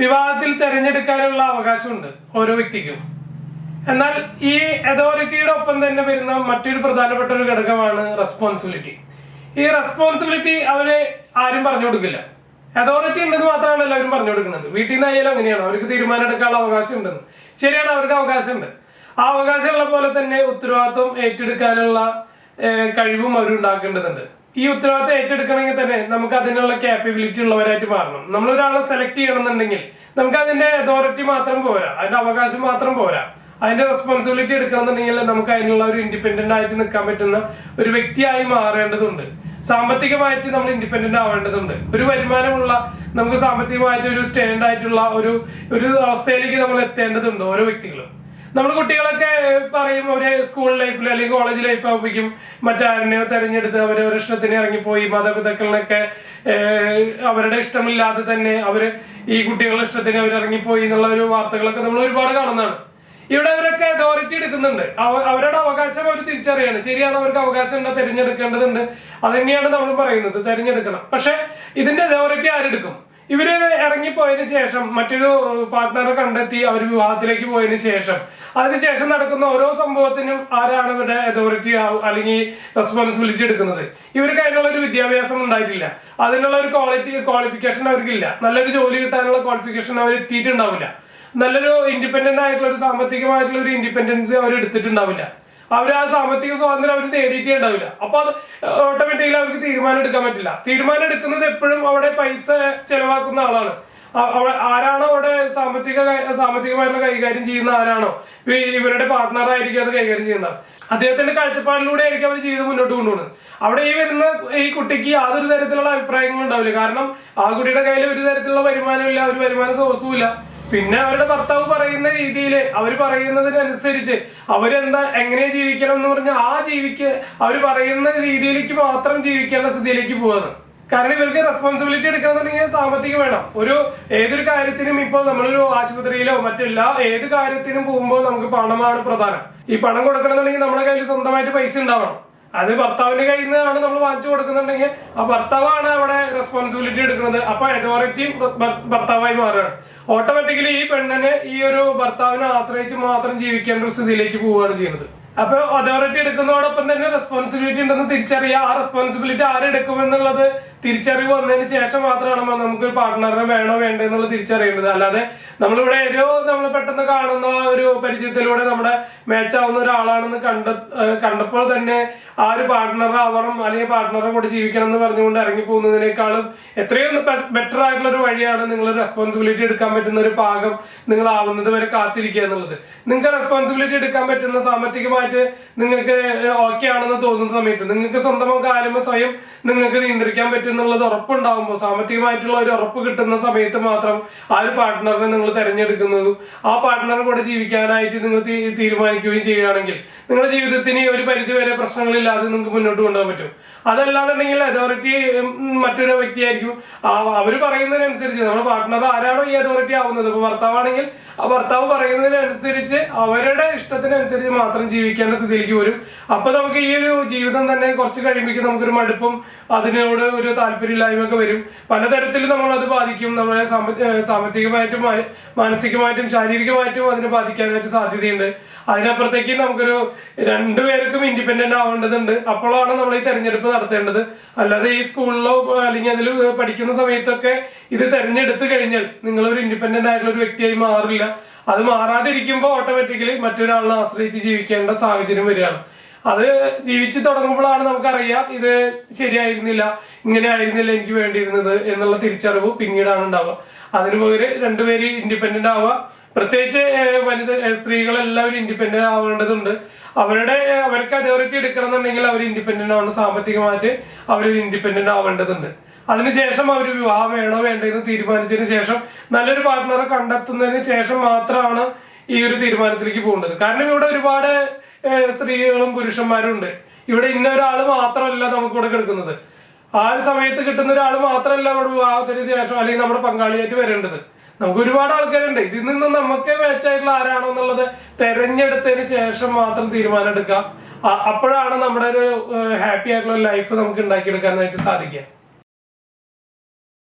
വിവാഹത്തിൽ തിരഞ്ഞെടുക്കാനുള്ള അവകാശമുണ്ട് ഓരോ വ്യക്തിക്കും. എന്നാൽ ഈ അതോറിറ്റിയുടെ ഒപ്പം തന്നെ വരുന്ന മറ്റൊരു പ്രധാനപ്പെട്ട ഒരു ഘടകമാണ് റെസ്പോൺസിബിലിറ്റി ഈ റെസ്പോൺസിബിലിറ്റി അവരെ ആരും പറഞ്ഞു കൊടുക്കില്ല. അതോറിറ്റി ഉണ്ടെന്ന് മാത്രമാണ് എല്ലാവരും പറഞ്ഞു കൊടുക്കുന്നത്. വീട്ടിൽ നിന്ന് ആയാലും അങ്ങനെയാണ്. അവർക്ക് തീരുമാനം എടുക്കാനുള്ള അവകാശം ഉണ്ടെന്ന്. ശരിയാണ് അവർക്ക് അവകാശമുണ്ട്. ആ അവകാശമുള്ള പോലെ തന്നെ ഉത്തരവാദിത്വം ഏറ്റെടുക്കാനുള്ള കഴിവും അവർ ഉണ്ടാക്കേണ്ടതുണ്ട്. ഈ ഉത്തരവാദിത്തം ഏറ്റെടുക്കണമെങ്കിൽ തന്നെ നമുക്ക് അതിനുള്ള ക്യാപ്പബിലിറ്റി ഉള്ളവരായിട്ട് മാറണം. നമ്മൾ ഒരാളെ സെലക്ട് ചെയ്യണമെന്നുണ്ടെങ്കിൽ നമുക്ക് അതിന്റെ അതോറിറ്റി മാത്രം പോരാ. അതിന്റെ അവകാശം മാത്രം പോരാ. അതിന്റെ റെസ്പോൺസിബിലിറ്റി എടുക്കണമെന്നുണ്ടെങ്കിൽ നമുക്ക് അതിനുള്ള ഒരു ഇൻഡിപെൻഡന്റ് ആയിട്ട് നിൽക്കാൻ പറ്റുന്ന ഒരു വ്യക്തിയായി മാറേണ്ടതുണ്ട്. സാമ്പത്തികമായിട്ട് നമ്മൾ ഇൻഡിപെൻഡന്റ് ആവേണ്ടതുണ്ട്. ഒരു വരുമാനമുള്ള നമുക്ക് സാമ്പത്തികമായിട്ട് ഒരു സ്റ്റാൻഡ് ആയിട്ടുള്ള ഒരു ഒരു അവസ്ഥയിലേക്ക് നമ്മൾ എത്തേണ്ടതുണ്ട് ഓരോ വ്യക്തികളും. നമ്മൾ കുട്ടികളൊക്കെ പറയും അവർ സ്കൂൾ ലൈഫിൽ അല്ലെങ്കിൽ കോളേജ് ലൈഫ് ആവുമ്പോഴും മറ്റാരനെയോ തെരഞ്ഞെടുത്ത് അവരെ ഒരു ഇഷ്ടത്തിന് ഇറങ്ങിപ്പോയി മാതാപിതാക്കളിനൊക്കെ അവരുടെ ഇഷ്ടമില്ലാതെ തന്നെ അവർ ഈ കുട്ടികളുടെ ഇഷ്ടത്തിന് അവർ ഇറങ്ങിപ്പോയി എന്നുള്ള ഒരു വാർത്തകളൊക്കെ നമ്മൾ ഒരുപാട് കാണുന്നതാണ്. ഇവിടെ അവരൊക്കെ അതോറിറ്റി എടുക്കുന്നുണ്ട്. അവ- അവരുടെ അവകാശം അവർ തിരിച്ചറിയാണ്. ശരിയാണ് അവർക്ക് അവകാശം ഉണ്ട് തിരഞ്ഞെടുക്കേണ്ടതുണ്ട്. അത് തന്നെയാണ് നമ്മൾ പറയുന്നത്. തിരഞ്ഞെടുക്കണം. പക്ഷെ ഇതിന്റെ അതോറിറ്റി ആരെടുക്കും? ഇവർ ഇറങ്ങിപ്പോയതിനു ശേഷം മറ്റൊരു പാർട്ട്ണറെ കണ്ടെത്തി അവർ വിവാഹത്തിലേക്ക് പോയതിനു ശേഷം. അതിനുശേഷം നടക്കുന്ന ഓരോ സംഭവത്തിനും ആരാണ് ഇവരുടെ അതോറിറ്റി അല്ലെങ്കിൽ റെസ്പോൺസിബിലിറ്റി എടുക്കുന്നത്? ഇവർക്ക് അതിനുള്ള ഒരു വിദ്യാഭ്യാസം ഉണ്ടായിട്ടില്ല. അതിനുള്ള ഒരു ക്വാളിറ്റി ക്വാളിഫിക്കേഷൻ അവർക്കില്ല. നല്ലൊരു ജോലി കിട്ടാനുള്ള ക്വാളിഫിക്കേഷൻ അവർ എത്തിയിട്ടുണ്ടാവില്ല. നല്ലൊരു ഇൻഡിപെൻഡന്റ് ആയിട്ടുള്ള ഒരു സാമ്പത്തികമായിട്ടുള്ള ഒരു ഇൻഡിപെൻഡൻസ് അവർ എടുത്തിട്ടുണ്ടാവില്ല. അവർ ആ സാമ്പത്തിക സ്വാതന്ത്ര്യം അവർ നേടിയിട്ടേ ഉണ്ടാവില്ല. അപ്പൊ അത് ഓട്ടോമാറ്റിക്കലി അവർക്ക് തീരുമാനം എടുക്കാൻ പറ്റില്ല. തീരുമാനം എടുക്കുന്നത് എപ്പോഴും അവിടെ പൈസ ചെലവാക്കുന്ന ആളാണ്. ആരാണോ അവിടെ സാമ്പത്തിക സാമ്പത്തികമായിട്ട് കൈകാര്യം ചെയ്യുന്ന ആരാണോ ഇവ- ഇവരുടെ പാർട്ട്ണർ ആയിരിക്കും അത് കൈകാര്യം ചെയ്യുന്നത്. അദ്ദേഹത്തിന്റെ കാഴ്ചപ്പാടിലൂടെ ആയിരിക്കും അവർ ജീവിതം മുന്നോട്ട് കൊണ്ടുപോകുന്നത്. അവിടെ ഈ വരുന്ന ഈ കുട്ടിക്ക് യാതൊരു തരത്തിലുള്ള അഭിപ്രായങ്ങളും ഉണ്ടാവില്ല. കാരണം ആ കുട്ടിയുടെ കയ്യിൽ ഒരു തരത്തിലുള്ള വരുമാനമില്ല ഒരു വരുമാന സോഴ്സും ഇല്ല. പിന്നെ അവരുടെ ഭർത്താവ് പറയുന്ന രീതിയിൽ അവർ പറയുന്നതിനനുസരിച്ച് അവരെന്താ എങ്ങനെ ജീവിക്കണം എന്ന് പറഞ്ഞാൽ ആ ജീവിക്ക അവർ പറയുന്ന രീതിയിലേക്ക് മാത്രം ജീവിക്കേണ്ട സ്ഥിതിയിലേക്ക് പോവാണ്. കാരണം ഇവർക്ക് റെസ്പോൺസിബിലിറ്റി എടുക്കണമെന്നുണ്ടെങ്കിൽ സാമ്പത്തികം വേണം. ഒരു ഏതൊരു കാര്യത്തിനും ഇപ്പോൾ നമ്മളൊരു ആശുപത്രിയിലോ മറ്റെല്ലാ ഏത് കാര്യത്തിനും പോകുമ്പോൾ നമുക്ക് പണമാണ് പ്രധാനം. ഈ പണം കൊടുക്കണമെന്നുണ്ടെങ്കിൽ നമ്മുടെ കയ്യിൽ സ്വന്തമായിട്ട് പൈസ ഉണ്ടാവണം. അത് ഭർത്താവിന്റെ കയ്യിൽ നിന്നാണ് നമ്മൾ വാങ്ങിച്ചു കൊടുക്കുന്നുണ്ടെങ്കിൽ ആ ഭർത്താവാണ് അവിടെ റെസ്പോൺസിബിലിറ്റി എടുക്കുന്നത്. അപ്പൊ അതോറിറ്റിയും ഭർത്താവായി മാറുകയാണ്. ഓട്ടോമാറ്റിക്കലി ഈ പെണ്ണിന് ഈ ഒരു ഭർത്താവിനെ ആശ്രയിച്ച് മാത്രം ജീവിക്കേണ്ട ഒരു സ്ഥിതിയിലേക്ക് പോവുകയാണ് ചെയ്യുന്നത്. അപ്പൊ അതോറിറ്റി എടുക്കുന്നതോടൊപ്പം തന്നെ റെസ്പോൺസിബിലിറ്റി ഉണ്ടെന്ന് തിരിച്ചറിയുക ആ റെസ്പോൺസിബിലിറ്റി ആരെടുക്കുമെന്നുള്ളത് തിരിച്ചറിവ് വന്നതിന് ശേഷം മാത്രമാണ് നമുക്ക് പാർട്ട്ണറിനെ വേണോ വേണ്ടോ എന്നുള്ള തിരിച്ചറിയേണ്ടത്. അല്ലാതെ നമ്മളിവിടെ ഏതോ നമ്മൾ പെട്ടെന്ന് കാണുന്ന ഒരു പരിചയത്തിലൂടെ നമ്മുടെ മാച്ച് ആവുന്ന ഒരാളാണെന്ന് കണ്ട കണ്ടപ്പോൾ തന്നെ ആ ഒരു പാർട്ട്ണർ ആവണം അല്ലെങ്കിൽ പാർട്ട്ണറെ കൂടെ ജീവിക്കണം എന്ന് പറഞ്ഞുകൊണ്ട് ഇറങ്ങി പോകുന്നതിനേക്കാളും എത്രയോ ബെറ്റർ ആയിട്ടുള്ള ഒരു വഴിയാണ് നിങ്ങൾ റെസ്പോൺസിബിലിറ്റി എടുക്കാൻ പറ്റുന്ന ഒരു ഭാഗം നിങ്ങൾ ആവുന്നത് വരെ കാത്തിരിക്കുക എന്നുള്ളത്. നിങ്ങൾക്ക് റെസ്പോൺസിബിലിറ്റി എടുക്കാൻ പറ്റുന്ന സാമ്പത്തികമായിട്ട് നിങ്ങൾക്ക് ഓക്കെ ആണെന്ന് തോന്നുന്ന സമയത്ത് നിങ്ങൾക്ക് സ്വന്തം കാലം സ്വയം നിങ്ങൾക്ക് നിയന്ത്രിക്കാൻ പറ്റും എന്നുള്ളത് ഉറപ്പുണ്ടാകുമ്പോൾ സാമ്പത്തികമായിട്ടുള്ള ഒരു ഉറപ്പ് കിട്ടുന്ന സമയത്ത് മാത്രം ആ ഒരു പാർട്ട്ണറിനെ നിങ്ങൾ തിരഞ്ഞെടുക്കുന്നതും ആ പാർട്ട്ണറെ കൂടെ ജീവിക്കാനായിട്ട് നിങ്ങൾ തീരുമാനിക്കുകയും ചെയ്യുകയാണെങ്കിൽ നിങ്ങളുടെ ജീവിതത്തിന് ഒരു പരിധിവരെ പ്രശ്നങ്ങളില്ലാതെ നിങ്ങൾക്ക് മുന്നോട്ട് കൊണ്ടുപോകാൻ പറ്റും. അതല്ലാന്നുണ്ടെങ്കിൽ അതോറിറ്റി മറ്റൊരു വ്യക്തിയായിരിക്കും. അവർ പറയുന്നതിനനുസരിച്ച് നമ്മുടെ പാർട്ട്ണർ ആരാണോ ഈ അതോറിറ്റി ആവുന്നത്? ഇപ്പൊ ഭർത്താവാണെങ്കിൽ ആ ഭർത്താവ് പറയുന്നതിനനുസരിച്ച് അവരുടെ ഇഷ്ടത്തിനനുസരിച്ച് മാത്രം ജീവിക്കേണ്ട സ്ഥിതിയിലേക്ക് വരും. അപ്പോൾ നമുക്ക് ഈ ഒരു ജീവിതം തന്നെ കുറച്ച് കഴിയുമ്പോഴേക്കും നമുക്കൊരു മടുപ്പും അതിനോട് ഒരു താല്പര്യമില്ലായ്മയൊക്കെ വരും. പലതരത്തിൽ നമ്മൾ അത് ബാധിക്കും. നമ്മളെ സാമ്പത്തികമായിട്ടും മാനസികമായിട്ടും ശാരീരികമായിട്ടും അതിനെ ബാധിക്കാനായിട്ട് സാധ്യതയുണ്ട്. അതിനപ്പുറത്തേക്ക് നമുക്കൊരു രണ്ടുപേർക്കും ഇൻഡിപെൻഡന്റ് ആവേണ്ടതുണ്ട്. അപ്പോഴാണ് നമ്മൾ ഈ തെരഞ്ഞെടുപ്പ് നടത്തേണ്ടത്. അല്ലാതെ ഈ സ്കൂളിലോ അല്ലെങ്കിൽ അതിൽ പഠിക്കുന്ന സമയത്തൊക്കെ ഇത് തെരഞ്ഞെടുത്ത് കഴിഞ്ഞാൽ നിങ്ങൾ ഒരു ഇൻഡിപെൻഡന്റ് ആയിട്ടുള്ള ഒരു വ്യക്തിയായി മാറില്ല. അത് മാറാതിരിക്കുമ്പോൾ ഓട്ടോമാറ്റിക്കലി മറ്റൊരാളിനെ ആശ്രയിച്ച് ജീവിക്കേണ്ട സാഹചര്യം വരികയാണ്. അത് ജീവിച്ചു തുടങ്ങുമ്പോഴാണ് നമുക്കറിയാം ഇത് ശരിയായിരുന്നില്ല ഇങ്ങനെ ആയിരുന്നില്ല എനിക്ക് വേണ്ടിയിരുന്നത് എന്നുള്ള തിരിച്ചറിവ് പിന്നീടാണ് ഉണ്ടാവുക. അതിന് പകരം രണ്ടുപേര് ഇൻഡിപെൻഡന്റ് ആവുക. പ്രത്യേകിച്ച് വനിത സ്ത്രീകളെല്ലാവരും ഇൻഡിപെൻഡന്റ് ആവേണ്ടതുണ്ട്. അവരുടെ അവർക്ക് അതോറിറ്റി എടുക്കണം എന്നുണ്ടെങ്കിൽ അവർ ഇൻഡിപെൻഡന്റ് ആവണം. സാമ്പത്തികമായിട്ട് അവർ ഇൻഡിപെൻഡന്റ് ആവേണ്ടതുണ്ട്. അതിനുശേഷം അവർ വിവാഹം വേണോ വേണ്ടോ എന്ന് തീരുമാനിച്ചതിന് ശേഷം നല്ലൊരു പാർട്ട്ണറെ കണ്ടെത്തുന്നതിന് ശേഷം മാത്രമാണ് ഈ ഒരു തീരുമാനത്തിലേക്ക് പോകേണ്ടത് കാരണം ഇവിടെ ഒരുപാട് സ്ത്രീകളും പുരുഷന്മാരും ഉണ്ട്. ഇവിടെ ഇന്ന ഒരാൾ മാത്രമല്ല നമുക്ക് ഇവിടെ കിടക്കുന്നത്. ആ ഒരു സമയത്ത് കിട്ടുന്ന ഒരാൾ മാത്രമല്ല അവിടെ വിവാഹത്തിന് ശേഷം അല്ലെങ്കിൽ നമ്മുടെ പങ്കാളിയായിട്ട് വരേണ്ടത്. നമുക്ക് ഒരുപാട് ആൾക്കാരുണ്ട്. ഇതിൽ നിന്ന് നമുക്ക് മാച്ചായിട്ടുള്ള ആരാണോ എന്നുള്ളത് തെരഞ്ഞെടുത്തതിന് ശേഷം മാത്രം തീരുമാനം എടുക്കാം. അപ്പോഴാണ് നമ്മുടെ ഒരു ഹാപ്പി ആയിട്ടുള്ള ലൈഫ് നമുക്ക് ഉണ്ടാക്കിയെടുക്കാനായിട്ട് സാധിക്കുക.